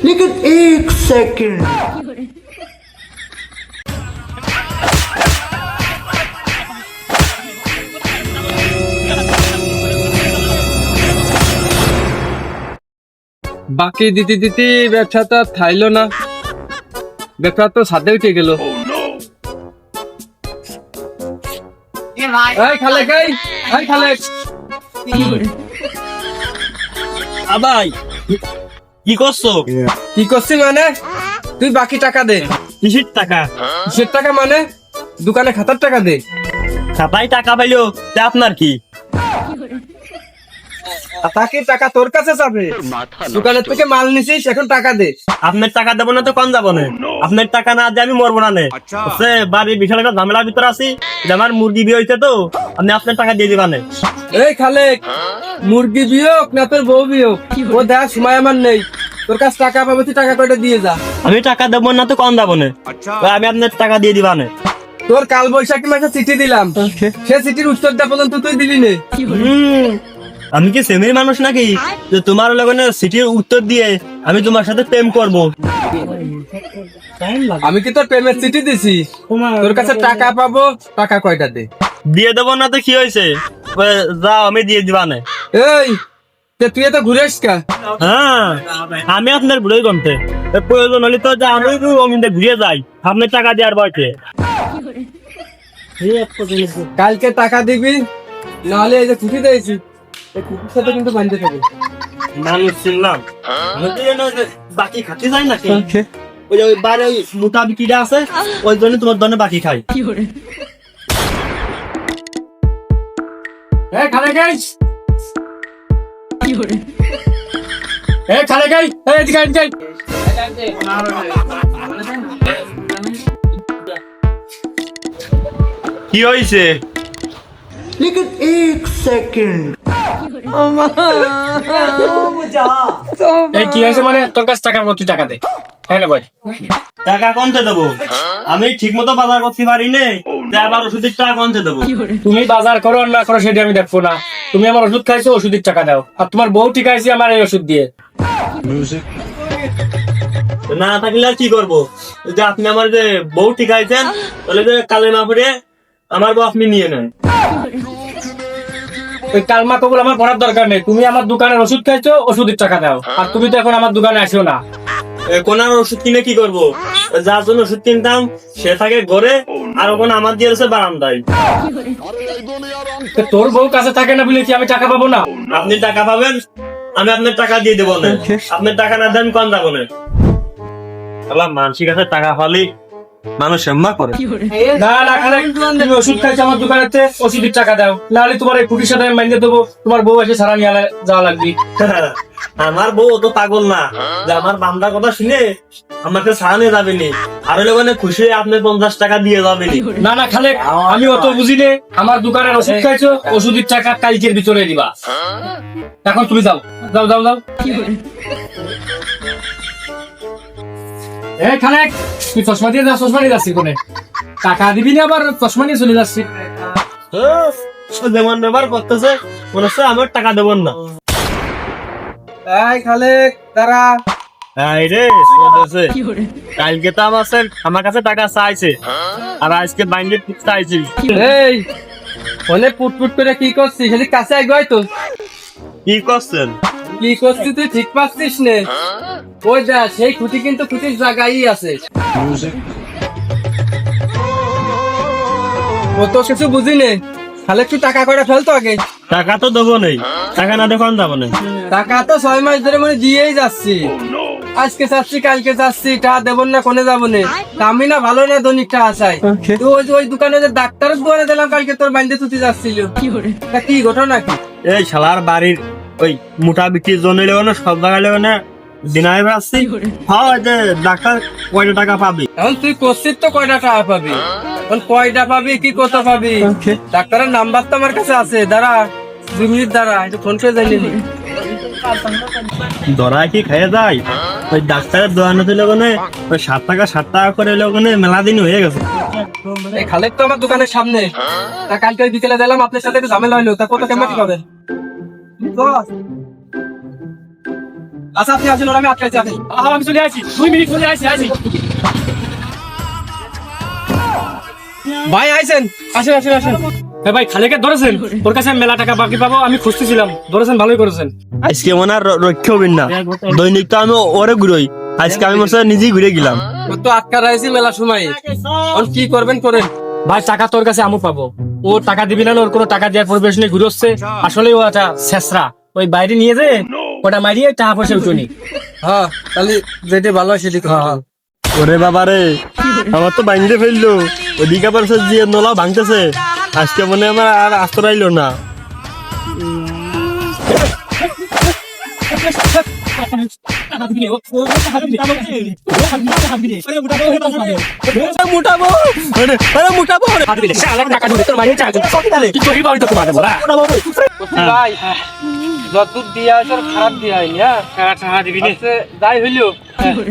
लेकिन एक सेकंड বাকি দিতে দিতে ব্যবসাটা থাইলো না ব্যবসা তো সাথে উঠে গেল এই খালেক এই এই খালেক আবাই কি করছ? কি করছি মানে? তুই বাকি টাকা দে। কিসির টাকা? কিসের টাকা মানে? দোকানে খাতার টাকা দে। খাতায় টাকা পাইলো তা আপনার কি? তাকে টাকা তোর কাছে যাবে। দোকানের থেকে মাল নিছিস এখন টাকা দে। আপনার টাকা দেবো না তো কম যাব না। আপনার টাকা না দিয়ে আমি মরবো না নে। বাড়ির বিশাল একটা ঝামেলার ভিতর আছি। যে আমার মুরগি বিয়ে হইতে তো আপনি আপনার টাকা দিয়ে দিবানে এই খালেক মুরগি বিয়োগ না তোর বউ বিয়োগ? ও দেখ সময় আমার নেই। তোর কাছে টাকা পাবো তুই টাকা কয়টা দিয়ে যা। আমি টাকা দেবো না তো কম যাব না। আমি আপনার টাকা দিয়ে দিবানে তোর কাল বৈশাখী মাসে চিঠি দিলাম। সে চিঠির উত্তর দেওয়া পর্যন্ত তুই দিলি নে। আমি কি সেমির মানুষ নাকি? যে তোমার লগনে সিটির উত্তর দিয়ে আমি তোমার সাথে প্রেম করব। আমি কি তোর প্রেমের চিঠি দিছি? তোর কাছে টাকা পাবো টাকা কয়টা দে? দিয়ে দেবো না তো কি হয়েছে? যাও আমি দিয়ে দিবানে এই তুই তো ঘুরে আসকা হ্যাঁ আমি আপনার বুড়োই গমতে। প্রয়োজন হলে তো যা আমি ঘুরে যাই। আপনার টাকা দেওয়ার বয়সে। কালকে টাকা দিবি নাহলে এই যে ছুটি দিয়েছি এই ছুটির সাথে কিন্তু বাঁধতে থাকবে। মানুষ চিনলাম। আমি তো জানো যে বাকি খাতে যাই নাকি? ওই বাইরে মোটা বিকিটা আছে ওই জন্য তোমার দনে বাকি খাই। এই খালে গাই এই খালে গাই এই এদিকে এদিকে কি হয়েছে लेकिन एक सेकंड এই কি হয়েছে মানে তোর কাছে টাকা মতো টাকা দে হ্যাঁ ভাই টাকা কমতে দেবো আমি ঠিক মতো বাজার করতে পারি নে আবার ওষুধের টাকা কমতে দেবো? তুমি বাজার করো আর না করো সেটা আমি দেখব না। তুমি আমার ওষুধ খাইছো ওষুধের টাকা দাও। আর তোমার বউ ঠিক আছে আমার এই ওষুধ দিয়ে। না থাকলে আর কি করব? যে আপনি আমার যে বউ ঠিক আছেন তাহলে যে কালে না পড়ে আমার বউ আপনি নিয়ে নেন। ওই কালমা কবুল আমার পড়ার দরকার নেই। তুমি আমার দোকানের ওষুধ খাইছো ওষুধের টাকা দাও। আর তুমি তো এখন আমার দোকানে আসো না। এ, কোন ওষুধ কিনে কি করব? যার জন্য ওষুধ কিনতাম সে থাকে ঘরে আর ওখানে আমার দিয়ে রয়েছে বারান্দায়। তোর বউ কাছে থাকে না বলে কি আমি টাকা পাবো না? আপনি টাকা পাবেন আমি আপনার টাকা দিয়ে দেবো না। আপনার টাকা না দেন কন যাব না। মানসিক আছে টাকা ফালি মানুষ সেম্মা করে। না না খালে তুমি ওষুধ খাইছো আমার দোকানেতে ওষুধের টাকা দাও। নাহলে তোমার এই খুঁটির সাথে আমি মাইনে দেবো তোমার বউ এসে সারা নিয়ে যাওয়া লাগবে। আমার বউ তো পাগল না। যে আমার বান্দার কথা শুনে আমাকে সারানে যাবে নি। আর হলে মানে খুশি হয়ে আপনি পঞ্চাশ টাকা দিয়ে যাবে নি। না না খালে আমি অত বুঝি নে। আমার দোকানের ওষুধ খাইছো ওষুধের টাকা কালকের ভিতরে দিবা। এখন তুমি যাও। যাও যাও যাও। এই খালেক তুই চশমা দিয়ে যা চশমা নিয়ে যাচ্ছি কোনে? টাকা দিবি না আবার? চশমা নিয়ে চলে যাচ্ছি। যেমন ব্যবহার করতেছে মনে হচ্ছে আমার টাকা দেবেন না। এই খালেক তারা এই রে বলতেছে কালকে তো আমার আমার কাছে টাকা চাইছে। আর আজকে বাইন্ডে চাইছি। এই ফোনে পুট পুট করে কি করছিস? কাছে আগে তো। কি করছেন? কি করছিস তুই? ঠিক পাচ্ছিস নে। ওই যা সেই খুঁটি কিন্তু খুঁটির জায়গায় আছে। ও তো কিছু বুঝি নে তাহলে তুই টাকা কয়টা ফেলতো আগে। টাকা তো দেবো নেই। টাকা না দেখুন যাব না টাকা তো ছয় মাস ধরে মানে দিয়েই যাচ্ছি। আজকে যাচ্ছি কালকে যাচ্ছি টা দেবো না কোনে যাব না? আমি না ভালো না দৈনিকটা আসাই তো ওই ওই দোকানে যে ডাক্তার দোকানে দিলাম কালকে তোর বান্ধে তুতি যাচ্ছিল। তা কি ঘটনা কি? এই শালার বাড়ির ওই মোটা বিক্রির জন্য লেগে সব জায়গায় লেগে না দিনায় আসছি হ্যাঁ যে ডাক্তার কয়টা টাকা পাবি এখন তুই করছিস তো কয়টা টাকা পাবি? এখন কয়টা পাবি? কি কত পাবি? ডাক্তারের নাম্বার তো আমার কাছে আছে। দাঁড়া দুই মিনিট দাঁড়া একটু ফোন করে জানিয়ে নি ধরা কি খেয়ে যায়? ওই ডাক্তারের দোকানে তো লোকনে ওই সাত টাকা সাত টাকা করে লোকনে মেলা দিন হয়ে গেছে। এই খালেক তো আমার দোকানের সামনে। তা কালকে বিকেলে দিলাম আপনার সাথে একটু ঝামেলা হইল। তা কত কেমন পাবেন? আচ্ছা আপনি ওরা আমি আসেন আমি চলে আসি। দুই মিনিট চলে আসি আসি। ভাই আইছেন আসেন আসেন আসেন। ভাই খালেকে ধরেছেন? ওর কাছে মেলা টাকা বাকি পাবো আমি খুঁজতেছিলাম। ধরেছেন ভালোই করেছেন। আজকে মনে আর র- রক্ষা হবেন না। দৈনিক তো আমি ওরে ঘুরোই। আজকে আমি মনে নিজেই ঘুরে গেলাম। তো আটকা রয়েছি মেলা সময়। কি করবেন করেন। ভাই টাকা তোর কাছে আমু পাবো। ও টাকা দিবি না ওর কোনো টাকা দেওয়ার পরিবেশ নেই ঘুরে আসলে ও একটা শেষরা। ওই বাইরে নিয়ে যে ওটা মারিয়ে টাকা পয়সা উঠুনি। হ্যাঁ তাহলে যেটা ভালো হয় সেটি হ্যাঁ হ্যাঁ। ওরে বাবা রে আমার তো বাইন্দে ফেলল। ওদিকে আবার যে নলা ভাঙতেছে। আজকে মনে আমার আর আস্ত রাইলো না। মুটাবো। যতদূর দিয়া আসার খারাপ দিয়া হয়নি হ্যাঁ? আচ্ছা, যাই হইলেও